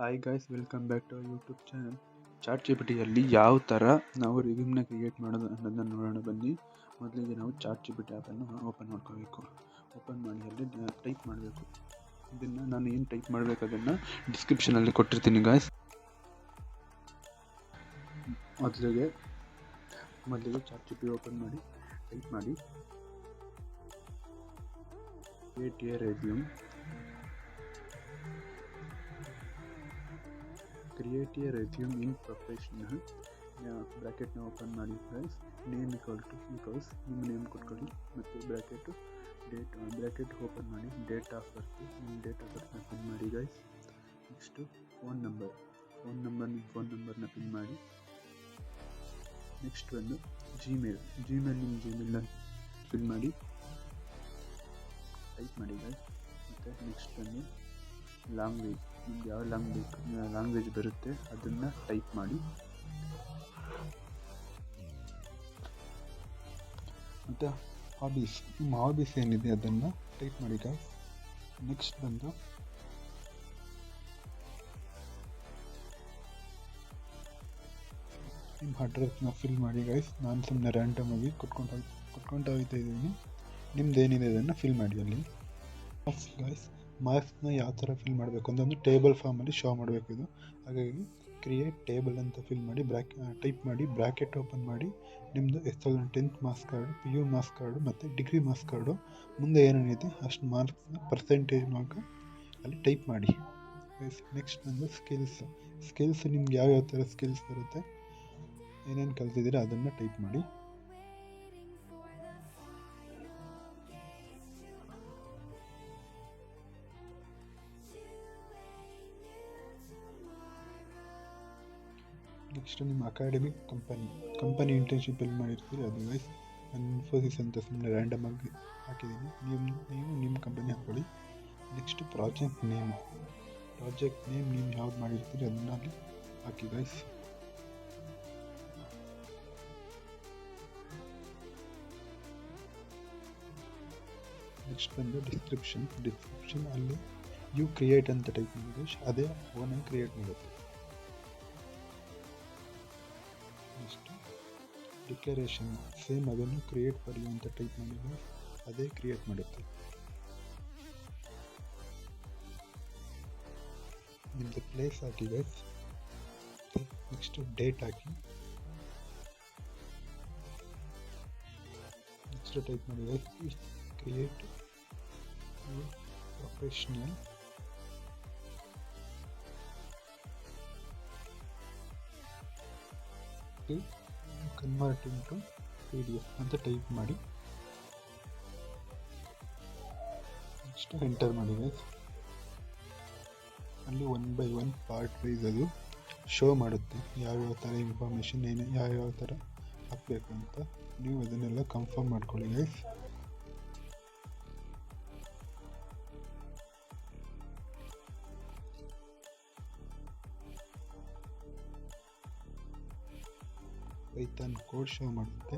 Hi guys welcome back to YouTube channel chat G P ಟಿಯಲ್ಲಿ ಯಾವ ಥರ ನಾವು ರಿವ್ಯೂಮ್ನ create ಮಾಡೋದು ಅನ್ನೋದನ್ನ ನೋಡೋಣ ಬನ್ನಿ. ಮೊದಲಿಗೆ ನಾವು ಚಾಟ್ ಜಿ ಪಿ ಓಪನ್ ಮಾಡ್ಕೋಬೇಕು. ಓಪನ್ ಮಾಡಿ ಅಲ್ಲಿ ಟೈಪ್ ಮಾಡಬೇಕು. ಇದನ್ನು ನಾನು ಏನು ಟೈಪ್ ಮಾಡಬೇಕು ಅದನ್ನು ಡಿಸ್ಕ್ರಿಪ್ಷನಲ್ಲಿ ಕೊಟ್ಟಿರ್ತೀನಿ ಗಾಯ್ಸ್ ಮೊದಲಿಗೆ ಮೊದಲಿಗೆ ಚಾಟ್ ಜಿ ಪಿ ಓಪನ್ ಮಾಡಿ. ಟೈಪ್ ಮಾಡಿ a year create a resume in professional ಬ್ರ್ಯಾಕೆಟ್ನ ಓಪನ್ ಮಾಡಿ guys name equal to equals ನಿಮ್ಮ ನೇಮ್ ಕೊಟ್ಕೊಳ್ಳಿ. ಮತ್ತು ಬ್ರ್ಯಾಕೆಟು ಡೇಟ್ ಬ್ರ್ಯಾಕೆಟ್ ಓಪನ್ ಮಾಡಿ ಡೇಟ್ ಆಫ್ ಬರ್ತು ನಿಮ್ಮ ಡೇಟ್ ಆಫ್ ಬರ್ತ್ನ ಪಿನ್ ಮಾಡಿ guys next phone number phone number ನಿಮ್ಮ ಫೋನ್ ನಂಬರ್ನ ಪಿನ್ ಮಾಡಿ. ನೆಕ್ಸ್ಟ್ ಬಂದು ಜಿಮೇಲ್ ಜಿಮೇಲ್ ನಿಮ್ಮ ಜಿಮೇಲ್ನ ಫಿಲ್ ಮಾಡಿ. ಟೈಪ್ ಮಾಡಿ ಗೈಸ್ ಮತ್ತು ನೆಕ್ಸ್ಟ್ ಬಂದು ಲ್ಯಾಂಗ್ವೇಜ್ ನಿಮ್ಗೆ ಯಾವ ಲ್ಯಾಂಗ್ವೇಜ್ ಲ್ಯಾಂಗ್ವೇಜ್ ಬರುತ್ತೆ, ಅದನ್ನು ಟೈಪ್ ಮಾಡಿ. ಮತ್ತು ಹಾಬೀಸ್ ನಿಮ್ಮ ಹಾಬೀಸ್ ಏನಿದೆ ಅದನ್ನು ಟೈಪ್ ಮಾಡಿ ಗಾಯ್ಸ್ ನೆಕ್ಸ್ಟ್ ಬಂದು. ನಿಮ್ಮ ಅಡ್ರೆಸ್ನ ಫಿಲ್ ಮಾಡಿ ಗಾಯ್ಸ್ ನಾನು ಸುಮ್ಮನೆ ರ್ಯಾಂಡಮ್ ಆಗಿ ಕೊಟ್ಕೊಂಡು ಕೊಟ್ಕೊಂಡು ಹೋಗ್ತಾ ಇದ್ದೀನಿ. ನಿಮ್ದು ಏನಿದೆ ಅದನ್ನು ಫಿಲ್ ಮಾಡಿ ಅಲ್ಲಿ. ಗೈಸ್ ಮಾರ್ಕ್ಸ್ನ ಯಾವ ಥರ ಫಿಲ್ ಮಾಡಬೇಕು ಅಂತ ಒಂದು ಟೇಬಲ್ ಫಾರ್ಮಲ್ಲಿ ಶೋ ಮಾಡಬೇಕು ಇದು. ಹಾಗಾಗಿ ಕ್ರಿಯೇಟ್ ಟೇಬಲ್ ಅಂತ ಫಿಲ್ ಮಾಡಿ ಬ್ರ್ಯಾಕ್ ಟೈಪ್ ಮಾಡಿ ಬ್ರ್ಯಾಕೆಟ್ ಓಪನ್ ಮಾಡಿ ನಿಮ್ಮದು S thousand tenth marks card P U marks card ಮತ್ತು ಡಿಗ್ರಿ ಮಾರ್ಕ್ಸ್ ಕಾರ್ಡು ಮುಂದೆ ಏನೇನಿದೆ ಅಷ್ಟು ಮಾರ್ಕ್ಸ್ನ ಪರ್ಸೆಂಟೇಜ್ ಮೂಲಕ ಅಲ್ಲಿ ಟೈಪ್ ಮಾಡಿ. ನೆಕ್ಸ್ಟ್ ಬಂದು ಸ್ಕಿಲ್ಸ್ ಸ್ಕಿಲ್ಸ್ ನಿಮ್ಗೆ ಯಾವ್ಯಾವ ಥರ ಸ್ಕಿಲ್ಸ್ ಬರುತ್ತೆ, ಏನೇನು ಕಲ್ತಿದ್ದೀರಾ ಅದನ್ನು ಟೈಪ್ ಮಾಡಿ. ನೆಕ್ಸ್ಟ್ ನಿಮ್ಮ ಅಕಾಡೆಮಿಕ್ ಕಂಪನಿ ಕಂಪನಿ ಇಂಟರ್ನ್ಶಿಪ್ ಎಲ್ಲಿ ಮಾಡಿರ್ತೀರಿ? ಅದರ್ವೈಸ್ ವೈಸ್ ನಾನು ಇನ್ಫೋಸಿಸ್ ಅಂತ ಸುಮ್ಮನೆ ರ್ಯಾಂಡಮ್ ಆಗಿ ಹಾಕಿದ್ದೀನಿ. ನೀವು ನೀವು ನಿಮ್ಮ ಕಂಪನಿ ಹಾಕ್ಕೊಳ್ಳಿ next project name project name ನೀವು ಯಾವ್ದು ಮಾಡಿರ್ತೀರಿ ಅದನ್ನು ಅಲ್ಲಿ ಹಾಕಿ ಗೈಸ್ ನೆಕ್ಸ್ಟ್ ಬಂದು ಡಿಸ್ಕ್ರಿಪ್ಷನ್ ಡಿಸ್ಕ್ರಿಪ್ಷನ್ ಅಲ್ಲಿ ಯು ಕ್ರಿಯೇಟ್ ಅಂತ ಟೈಪ್ ಮಾಡಿ ಅದೇ ಓನಾಗಿ ಕ್ರಿಯೇಟ್ ಮಾಡುತ್ತೆ. ನೆಕ್ಸ್ಟ್ ಡಿಕ್ಲರೇಷನ್ ಸೇಮ್ ಅದನ್ನು ಕ್ರಿಯೇಟ್ ಮಾಡಿ ಅಂತ ಟೈಪ್ ಮಾಡಿದರೆ ಅದೇ ಕ್ರಿಯೇಟ್ ಮಾಡುತ್ತೆ. ನಿಮ್ಮದು ಪ್ಲೇಸ್ ಹಾಕಿ ಗೈಸ್ ನೆಕ್ಸ್ಟ್ ಡೇಟ್ ಹಾಕಿ. ನೆಕ್ಸ್ಟ್ ಟೈಪ್ ಮಾಡಿ guys create professional converting to P D F ಅಂತ ಟೈಪ್ ಮಾಡಿ. ನೆಕ್ಸ್ಟ್ ಎಂಟರ್ ಮಾಡಿ ಗೈಸ್ ಅಲ್ಲಿ one by one part wise ಅದು ಶೋ ಮಾಡುತ್ತೆ. ಯಾವ್ಯಾವ ಥರ ಇನ್ಫಾರ್ಮೇಷನ್ ಏನು, ಯಾವ್ಯಾವ ಥರ ಹಾಕಬೇಕು ಅಂತ. ನೀವು ಅದನ್ನೆಲ್ಲ ಕನ್ಫರ್ಮ್ ಮಾಡ್ಕೊಳ್ಳಿ ಗೈಸ್ ಪೈಥಾನ್ ಕೋಡ್ ಶೋ ಮಾಡುತ್ತೆ.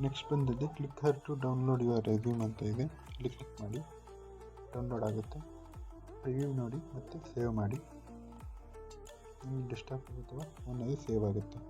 ನೆಕ್ಸ್ಟ್ ಬಂದಿದೆ. Click here to download your resume ಅಂತ ಇದೆ. ಇಲ್ಲಿ ಕ್ಲಿಕ್ ಮಾಡಿ. ಡೌನ್ಲೋಡ್ ಆಗುತ್ತೆ. ರಿವ್ಯೂ ನೋಡಿ ಮತ್ತು ಸೇವ್ ಮಾಡಿ. ನಿಮಗೆ ಆಗುತ್ತೆ ಅಥವಾ ಫೋನಲ್ಲಿ ಸೇವ್ ಆಗುತ್ತೆ.